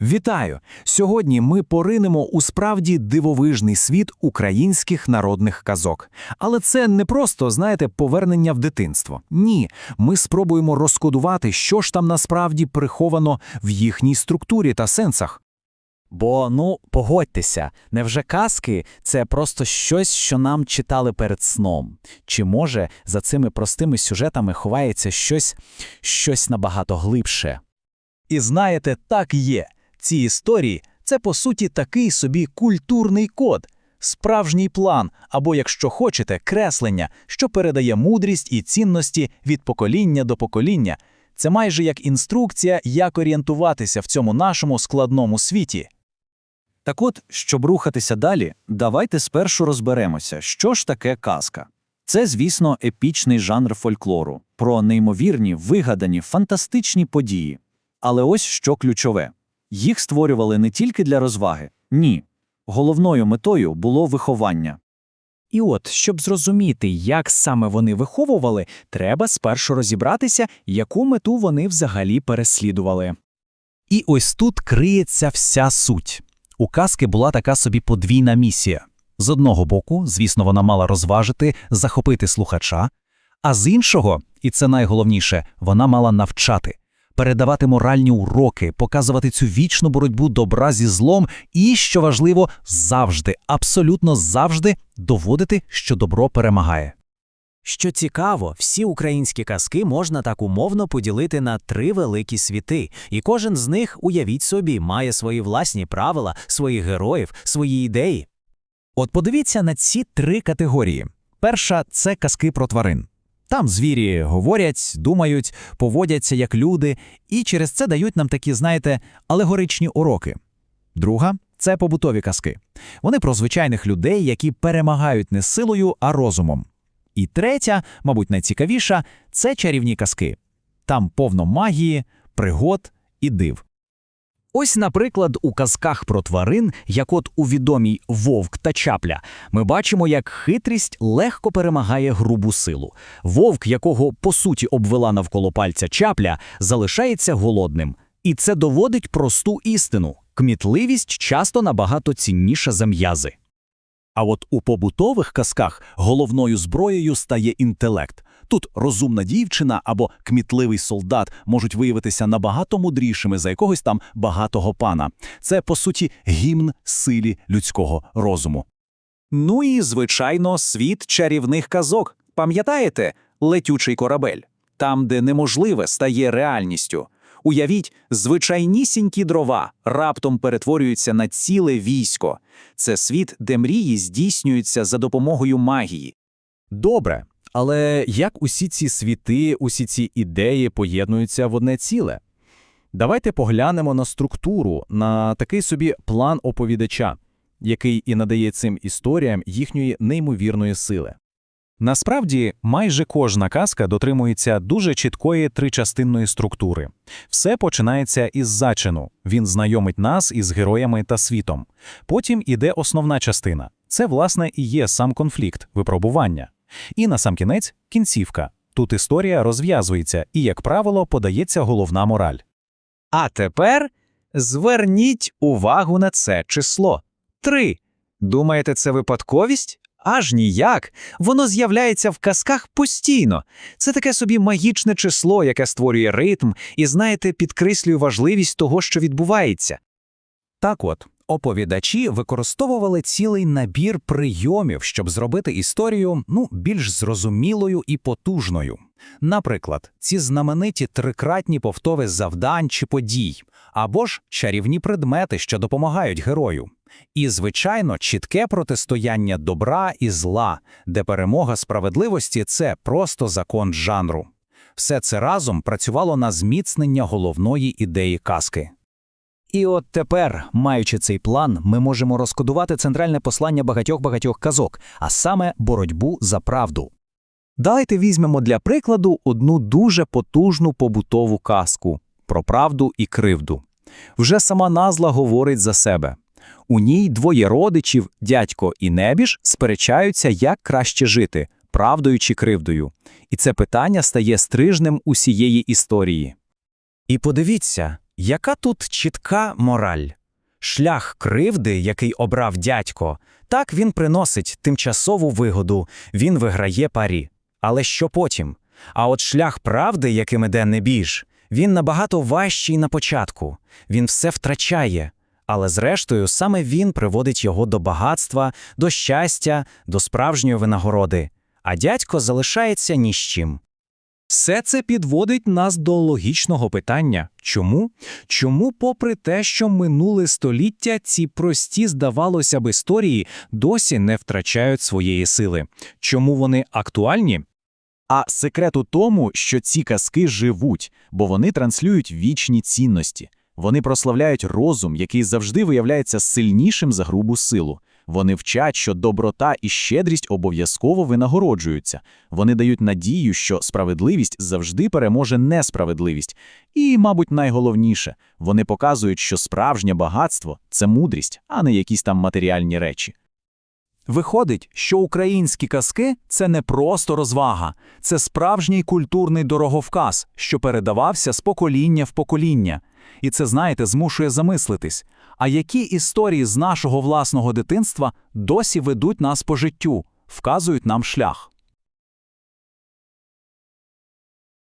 Вітаю! Сьогодні ми поринемо у справді дивовижний світ українських народних казок. Але це не просто, знаєте, повернення в дитинство. Ні, ми спробуємо розкодувати, що ж там насправді приховано в їхній структурі та сенсах. Бо, ну, погодьтеся, невже казки це просто щось, що нам читали перед сном? Чи може за цими простими сюжетами ховається щось, щось набагато глибше? І знаєте, так є. Ці історії це по суті такий собі культурний код, справжній план, або, якщо хочете, креслення, що передає мудрість і цінності від покоління до покоління. Це майже як інструкція, як орієнтуватися в цьому нашому складному світі. Так от, щоб рухатися далі, давайте спершу розберемося, що ж таке казка. Це, звісно, епічний жанр фольклору, про неймовірні, вигадані, фантастичні події. Але ось що ключове: їх створювали не тільки для розваги, ні. Головною метою було виховання. І от, щоб зрозуміти, як саме вони виховували, треба спершу розібратися, яку мету вони взагалі переслідували. І ось тут криється вся суть. У казки була така собі подвійна місія. З одного боку, звісно, вона мала розважити, захопити слухача, а з іншого, і це найголовніше, вона мала навчати, передавати моральні уроки, показувати цю вічну боротьбу добра зі злом і, що важливо, завжди, абсолютно завжди доводити, що добро перемагає. Що цікаво, всі українські казки можна так умовно поділити на три великі світи, і кожен з них, уявіть собі, має свої власні правила, своїх героїв, свої ідеї. От подивіться на ці три категорії. Перша це казки про тварин. Там звірі говорять, думають, поводяться як люди, і через це дають нам такі, знаєте, алегоричні уроки. Друга це побутові казки. Вони про звичайних людей, які перемагають не силою, а розумом. І третя, мабуть, найцікавіша це чарівні казки. Там повно магії, пригод і див. Ось, наприклад, у казках про тварин, як от у відомій вовк та чапля, ми бачимо, як хитрість легко перемагає грубу силу. Вовк, якого по суті обвела навколо пальця чапля, залишається голодним. І це доводить просту істину: кмітливість часто набагато цінніша за м'язи. А от у побутових казках головною зброєю стає інтелект. Тут розумна дівчина або кмітливий солдат можуть виявитися набагато мудрішими за якогось там багатого пана. Це, по суті, гімн силі людського розуму. Ну і, звичайно, світ чарівних казок. Пам'ятаєте, летючий корабель? Там, де неможливе стає реальністю. Уявіть, звичайнісінькі дрова раптом перетворюються на ціле військо. Це світ, де мрії здійснюються за допомогою магії. Добре, але як усі ці світи, усі ці ідеї поєднуються в одне ціле? Давайте поглянемо на структуру, на такий собі план оповідача, який і надає цим історіям їхньої неймовірної сили. Насправді, майже кожна казка дотримується дуже чіткої тричастинної структури. Все починається із зачину. Він знайомить нас із героями та світом. Потім іде основна частина. Це, власне, і є сам конфлікт, випробування. І насамкінець кінцівка. Тут історія розв'язується і, як правило, подається головна мораль. А тепер зверніть увагу на це число. Три. Думаєте, це випадковість? Аж ніяк. Воно з'являється в казках постійно. Це таке собі магічне число, яке створює ритм і, знаєте, підкреслює важливість того, що відбувається. Так от, оповідачі використовували цілий набір прийомів, щоб зробити історію ну, більш зрозумілою і потужною. Наприклад, ці знамениті трикратні повтори завдань чи подій, або ж чарівні предмети, що допомагають герою. І, звичайно, чітке протистояння добра і зла, де перемога справедливості це просто закон жанру. Все це разом працювало на зміцнення головної ідеї казки. І от тепер, маючи цей план, ми можемо розкодувати центральне послання багатьох-багатьох казок, а саме боротьбу за правду. Давайте візьмемо для прикладу одну дуже потужну побутову казку про правду і кривду. Вже сама назва говорить за себе. У ній двоє родичів, дядько і небіж, сперечаються, як краще жити, правдою чи кривдою. І це питання стає стрижнем усієї історії. І подивіться, Яка тут чітка мораль? Шлях кривди, який обрав дядько, так він приносить тимчасову вигоду, він виграє парі. Але що потім? А от шлях правди, яким іде Небіж, він набагато важчий на початку. Він все втрачає. Але зрештою саме він приводить його до багатства, до щастя, до справжньої винагороди. А дядько залишається ні з чим. Все це підводить нас до логічного питання. Чому? Чому, попри те, що минуле століття, ці прості, здавалося б, історії досі не втрачають своєї сили? Чому вони актуальні? А секрет у тому, що ці казки живуть, бо вони транслюють вічні цінності. Вони прославляють розум, який завжди виявляється сильнішим за грубу силу. Вони вчать, що доброта і щедрість обов'язково винагороджуються. Вони дають надію, що справедливість завжди переможе несправедливість. І, мабуть, найголовніше, вони показують, що справжнє багатство це мудрість, а не якісь там матеріальні речі. Виходить, що українські казки це не просто розвага, це справжній культурний дороговказ, що передавався з покоління в покоління. І це, знаєте, змушує замислитись, а які історії з нашого власного дитинства досі ведуть нас по життю, вказують нам шлях.